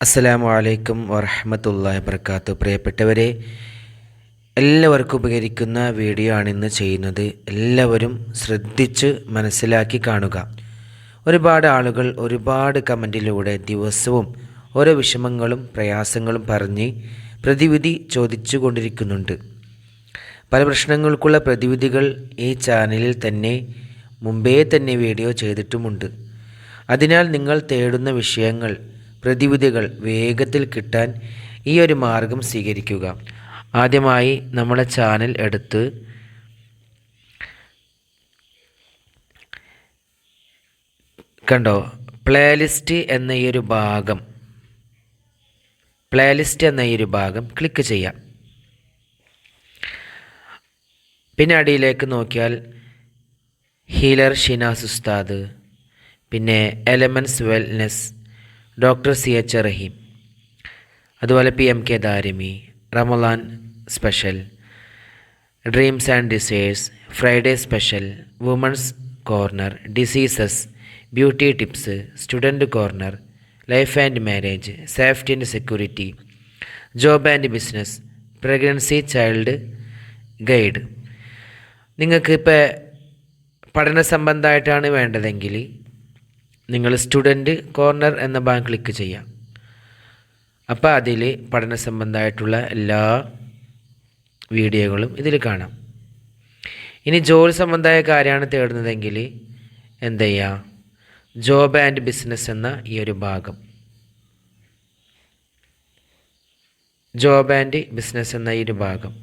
അസ്സലാമു അലൈക്കും വറഹമത്തല്ലാ വർക്കാത്തു പ്രിയപ്പെട്ടവരെ എല്ലാവർക്കും ഉപകരിക്കുന്ന വീഡിയോ ആണ് ഇന്ന് ചെയ്യുന്നത്. എല്ലാവരും ശ്രദ്ധിച്ച് മനസ്സിലാക്കി കാണുക. ഒരുപാട് ആളുകൾ ഒരുപാട് കമന്റിലൂടെ ദിവസവും ഓരോ വിഷമങ്ങളും പ്രയാസങ്ങളും പറഞ്ഞ് പ്രതിവിധി ചോദിച്ചു കൊണ്ടിരിക്കുന്നുണ്ട് പല പ്രശ്നങ്ങൾക്കുള്ള പ്രതിവിധികൾ ഈ ചാനലിൽ തന്നെ മുമ്പേ തന്നെ വീഡിയോ ചെയ്തിട്ടുമുണ്ട്. അതിനാൽ നിങ്ങൾ തേടുന്ന വിഷയങ്ങൾ പ്രതിവിധികൾ വേഗത്തിൽ കിട്ടാൻ ഈ ഒരു മാർഗം സ്വീകരിക്കുക. ആദ്യമായി നമ്മുടെ ചാനൽ എടുത്ത് കണ്ടോ? പ്ലേലിസ്റ്റ് എന്ന ഈ ഒരു ഭാഗം പ്ലേലിസ്റ്റ് എന്ന ഈ ഒരു ഭാഗം ക്ലിക്ക് ചെയ്യാം. പിന്നെ അടിയിലേക്ക് നോക്കിയാൽ ഹീലർ ഷിനാസ് ഉസ്താദ് പിന്നെ elements wellness doctor C H Raheem. അതുപോലെ P M K Darimi Ramadan special dreams and desires Friday special womens corner diseases beauty tips student corner life and marriage safety and security job and business pregnancy child guide. നിങ്ങൾക്ക് ഇപ്പോൾ പഠന സംബന്ധമായിട്ടാണ് വേണ്ടതെങ്കിൽ നിങ്ങൾ student corner എന്ന ഭാഗം click ചെയ്യാം അപ്പോൾ അതിൽ പഠന സംബന്ധമായിട്ടുള്ള എല്ലാ വീഡിയോകളും ഇതിൽ കാണാം. ഇനി ജോലി സംബന്ധമായ കാര്യമാണ് തേടുന്നതെങ്കിൽ എന്ത് ചെയ്യുക? ജോബ് ആൻഡ് ബിസിനസ് എന്ന ഈ ഒരു ഭാഗം. ജോബ് ആൻഡ് ബിസിനസ് എന്ന ഈ ഒരു ഭാഗം.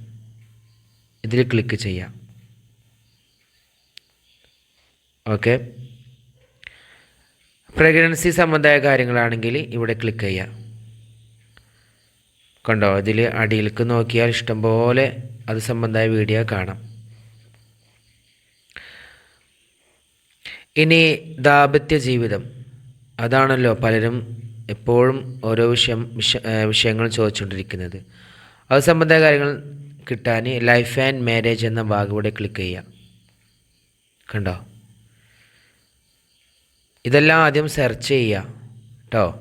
ഇതിൽ ക്ലിക്ക് ചെയ്യാം ഓക്കെ പ്രഗ്നൻസി സംബന്ധമായ കാര്യങ്ങളാണെങ്കിൽ ഇവിടെ ക്ലിക്ക് ചെയ്യാം. കണ്ടോ? അതിൽ അടിയിലേക്ക് നോക്കിയാൽ ഇഷ്ടംപോലെ അത് സംബന്ധമായ വീഡിയോ കാണാം. ഇനി ദാമ്പത്യ ജീവിതം. അതാണല്ലോ പലരും എപ്പോഴും ഓരോ വിഷയം വിഷ വിഷയങ്ങൾ ചോദിച്ചുകൊണ്ടിരിക്കുന്നത്. അത് സംബന്ധമായ കാര്യങ്ങൾ കിട്ടാൻ ലൈഫ് ആൻഡ് മാരേജ് എന്ന ഭാഗം ഇവിടെ ക്ലിക്ക് ചെയ്യാം. കണ്ടോ? ഇതെല്ലാം ആദ്യം സെർച്ച് ചെയ്യുക കേട്ടോ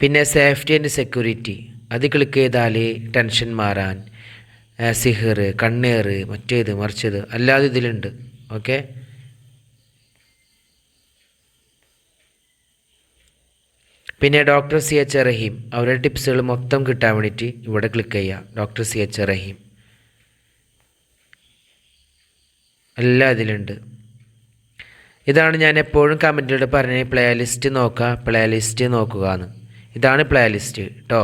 പിന്നെ സേഫ്റ്റി ആൻഡ് സെക്യൂരിറ്റി അത് ക്ലിക്ക് ചെയ്താൽ ടെൻഷൻ മാറാൻ സിഹർ കണ്ണേർ മറ്റേത് മറിച്ചത് അല്ലാതെ ഇതിലുണ്ട്. ഓക്കെ? പിന്നെ ഡോക്ടർ സി എച്ച് റഹീം. അവരുടെ ടിപ്സുകൾ മൊത്തം കിട്ടാൻ വേണ്ടിയിട്ട് ഇവിടെ ക്ലിക്ക് ചെയ്യുക. Doctor C H Raheem. എല്ലാം ഇതിലുണ്ട്. ഇതാണ് ഞാൻ എപ്പോഴും കമന്റിലൂടെ പറഞ്ഞ പ്ലേ ലിസ്റ്റ് നോക്കുക പ്ലേ ലിസ്റ്റ് നോക്കുക എന്ന്. ഇതാണ് പ്ലേ ലിസ്റ്റ് കേട്ടോ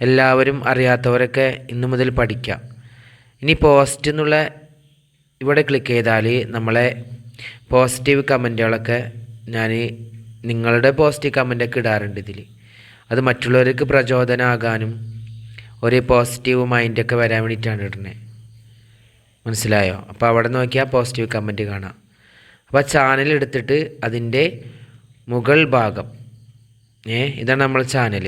എല്ലാവരും അറിയാത്തവരൊക്കെ ഇന്നു മുതൽ പഠിക്കാം ഇനി പോസ്റ്റ് എന്നുള്ള ഇവിടെ ക്ലിക്ക് ചെയ്താൽ നമ്മളെ പോസിറ്റീവ് കമന്റുകളൊക്കെ ഞാൻ നിങ്ങളുടെ പോസിറ്റീവ് കമന്റൊക്കെ ഇടാറുണ്ട് ഇതിൽ. അത് മറ്റുള്ളവർക്ക് പ്രചോദനമാകാനും ഒരു പോസിറ്റീവ് മൈൻഡൊക്കെ വരാൻ വേണ്ടിയിട്ടാണ് ഇടുന്നത്. മനസ്സിലായോ? അപ്പോൾ അവിടെ നോക്കിയാൽ പോസിറ്റീവ് കമന്റ് കാണാം. അപ്പോൾ ചാനൽ എടുത്തിട്ട് അതിന്റെ മുകൾ ഭാഗം. ഏ ഇതാണ് നമ്മൾ ചാനൽ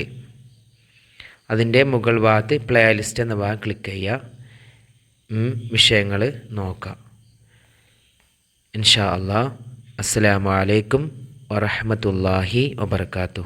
അതിന്റെ മുകൾ ഭാഗത്ത് പ്ലേ ലിസ്റ്റ് എന്ന ഭാഗം ക്ലിക്ക് ചെയ്യുക വിഷയങ്ങൾ നോക്കാം. ഇൻഷാ അല്ലാ അസ്സലാമു അലൈക്കും വറഹമത്തല്ലാഹി വബർക്കാത്തു